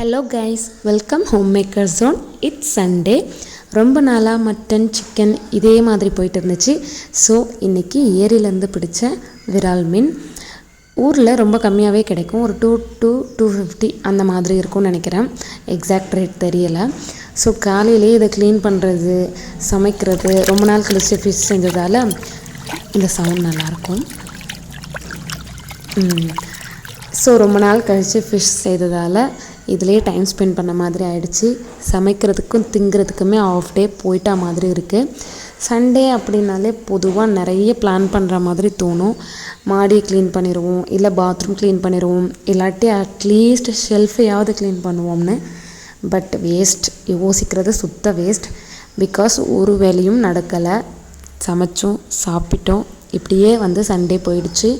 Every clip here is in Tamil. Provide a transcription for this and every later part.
Hello guys welcome home maker zone it's Sunday ரொம்ப நாளாக மட்டன் சிக்கன் இதே மாதிரி போயிட்டு இருந்துச்சு. ஸோ இன்றைக்கி ஏரியிலேருந்து பிடிச்ச விரால் மீன் ஊரில் ரொம்ப கம்மியாகவே கிடைக்கும். ஒரு டூ டூ டூ ஃபிஃப்டி அந்த மாதிரி இருக்கும்னு நினைக்கிறேன். எக்ஸாக்ட் ரேட் தெரியலை. ஸோ காலையிலேயே இதை க்ளீன் பண்ணுறது சமைக்கிறது ரொம்ப நாள் கழிச்சு ஃபிஷ் செஞ்சதால் இந்த சவுண்ட் நல்லாயிருக்கும். ஸோ ரொம்ப நாள் கழித்து ஃபிஷ் செய்ததால் இதுலேயே டைம் ஸ்பெண்ட் பண்ண மாதிரி ஆயிடுச்சு. சமைக்கிறதுக்கும் திங்கிறதுக்குமே ஆஃப் டே போயிட்டா மாதிரி இருக்குது சண்டே அப்படின்னாலே பொதுவாக நிறைய பிளான் பண்ணுற மாதிரி தோணும். மாடியை க்ளீன் பண்ணிடுவோம் இல்லை பாத்ரூம் க்ளீன் பண்ணிடுவோம் இல்லாட்டி அட்லீஸ்ட் ஷெல்ஃபையாவது க்ளீன் பண்ணுவோம்னு. பட் வேஸ்ட் யோசிக்கிறது சுத்த வேஸ்ட் பிகாஸ் ஒரு வேலையும் நடக்கலை. சமைச்சோம் சாப்பிட்டோம். இப்படியே வந்து சண்டே போயிடுச்சு.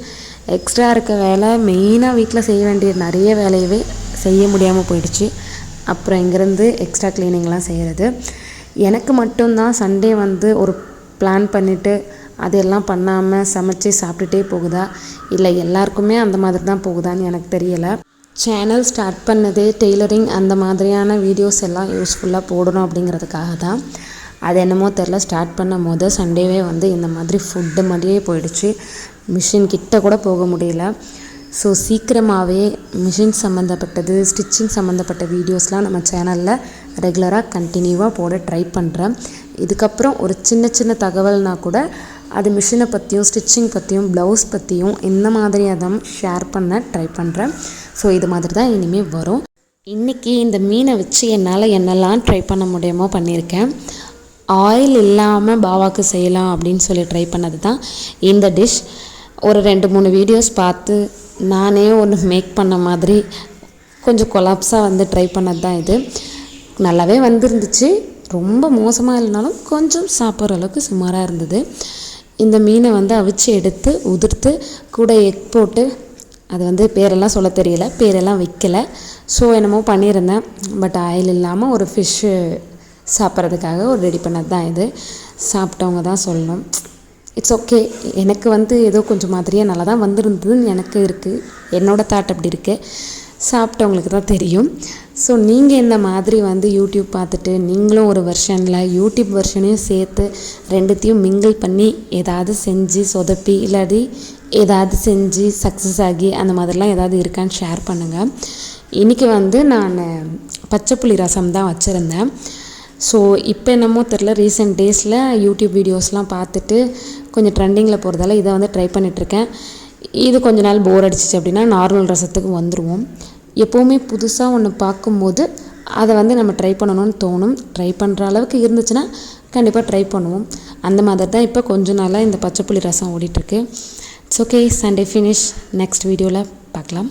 எக்ஸ்ட்ரா இருக்க வேலை மெயினாக வீட்டில் செய்ய வேண்டிய நிறைய வேலையவே செய்ய முடியாமல் போயிடுச்சு. அப்புறம் இங்கேருந்து எக்ஸ்ட்ரா க்ளீனிங்லாம் செய்கிறது எனக்கு மட்டும்தான் சண்டே வந்து ஒரு பிளான் பண்ணிவிட்டு அதெல்லாம் பண்ணாமல் சமைச்சு சாப்பிட்டுட்டே போகுதா? இல்லை எல்லாருக்குமே அந்த மாதிரி தான் போகுதான்னு எனக்கு தெரியலை. சேனல் ஸ்டார்ட் பண்ணதே டெய்லரிங் அந்த மாதிரியான வீடியோஸ் எல்லாம் யூஸ்ஃபுல்லாக போடணும் அப்படிங்கிறதுக்காக தான் அது என்னமோ தெரில ஸ்டார்ட் பண்ணும் போது சண்டேவே வந்து இந்த மாதிரி ஃபுட்டு மாதிரியே போயிடுச்சு. மிஷின் கிட்ட கூட போக முடியல. ஸோ சீக்கிரமாகவே மிஷின் சம்மந்தப்பட்டது ஸ்டிச்சிங் சம்மந்தப்பட்ட வீடியோஸ்லாம் நம்ம சேனலில் ரெகுலராக கண்டினியூவாக போட ட்ரை பண்ணுறேன் இதுக்கப்புறம் ஒரு சின்ன சின்ன தகவல்னால் கூட அது மிஷினை பற்றியும் ஸ்டிச்சிங் பற்றியும் ப்ளவுஸ் பற்றியும் இந்த மாதிரி அதை ஷேர் பண்ண ட்ரை பண்ணுறேன் ஸோ இது மாதிரி தான் இனிமேல் வரும். இன்றைக்கி இந்த மீனை வச்சு என்னால் என்னெல்லாம் ட்ரை பண்ண முடியுமோ பண்ணியிருக்கேன். ஆயில் இல்லாமல் பாவாக்கு செய்யலாம் அப்படின்னு சொல்லி ட்ரை பண்ணது தான் இந்த டிஷ் ஒரு ரெண்டு மூணு வீடியோஸ் பார்த்து நானே ஒன்று மேக் பண்ண மாதிரி கொஞ்சம் கொலாப்ஸாக வந்து ட்ரை பண்ணது தான் இது. நல்லாவே வந்துருந்துச்சு. ரொம்ப மோசமாக இல்லைனாலும் கொஞ்சம் சாப்பிட்ற அளவுக்கு சுமாராக இருந்தது. இந்த மீனை வந்து அவிச்சு எடுத்து உதிர்த்து கூட எக் போட்டு அது வந்து பேரெல்லாம் சொல்ல தெரியல பேரெல்லாம் வைக்கலை. ஸோ என்னமோ பண்ணியிருந்தேன். பட் ஆயில் இல்லாமல் ஒரு ஃபிஷ்ஷு சாப்பிட்றதுக்காக ஒரு ரெடி பண்ணது தான் இது. சாப்பிட்டவங்க தான் சொல்லணும். இட்ஸ் ஓகே எனக்கு வந்து ஏதோ கொஞ்சம் மாதிரியே நல்லா தான் வந்திருந்ததுன்னு எனக்கு இருக்குது என்னோடய தாட் அப்படி இருக்குது சாப்பிட்டவங்களுக்கு தான் தெரியும். ஸோ நீங்கள் இந்த மாதிரி வந்து யூடியூப் பார்த்துட்டு நீங்களும் ஒரு வெர்ஷனில் யூடியூப் வெர்ஷனையும் சேர்த்து ரெண்டுத்தையும் மிங்கிள் பண்ணி ஏதாவது செஞ்சு சொதப்பி இல்லாட்டி ஏதாவது செஞ்சு சக்ஸஸ் ஆகி அந்த மாதிரிலாம் ஏதாவது இருக்கான்னு ஷேர் பண்ணுங்கள் இன்றைக்கி வந்து நான் பச்சை புளி ரசம் தான் வச்சுருந்தேன். ஸோ இப்போ என்னமோ தெரில ரீசெண்ட் டேஸில் யூடியூப் வீடியோஸ்லாம் பார்த்துட்டு கொஞ்சம் ட்ரெண்டிங்கில் போகிறதால இதை வந்து ட்ரை பண்ணிகிட்ருக்கேன் இது கொஞ்ச நாள் போர் அடிச்சிச்சு அப்படின்னா நார்மல் ரசத்துக்கு வந்துடுவோம் எப்போவுமே புதுசாக ஒன்று பார்க்கும்போது அதை வந்து நம்ம ட்ரை பண்ணணும்னு தோணும். ட்ரை பண்ணுற அளவுக்கு இருந்துச்சுன்னா கண்டிப்பாக ட்ரை பண்ணுவோம். அந்த மாதிரி தான் இப்போ கொஞ்ச நாளாக இந்த பச்சைப்புளி ரசம் ஓடிட்டுருக்கு. It's okay Sunday finish next வீடியோவில் பார்க்கலாம்.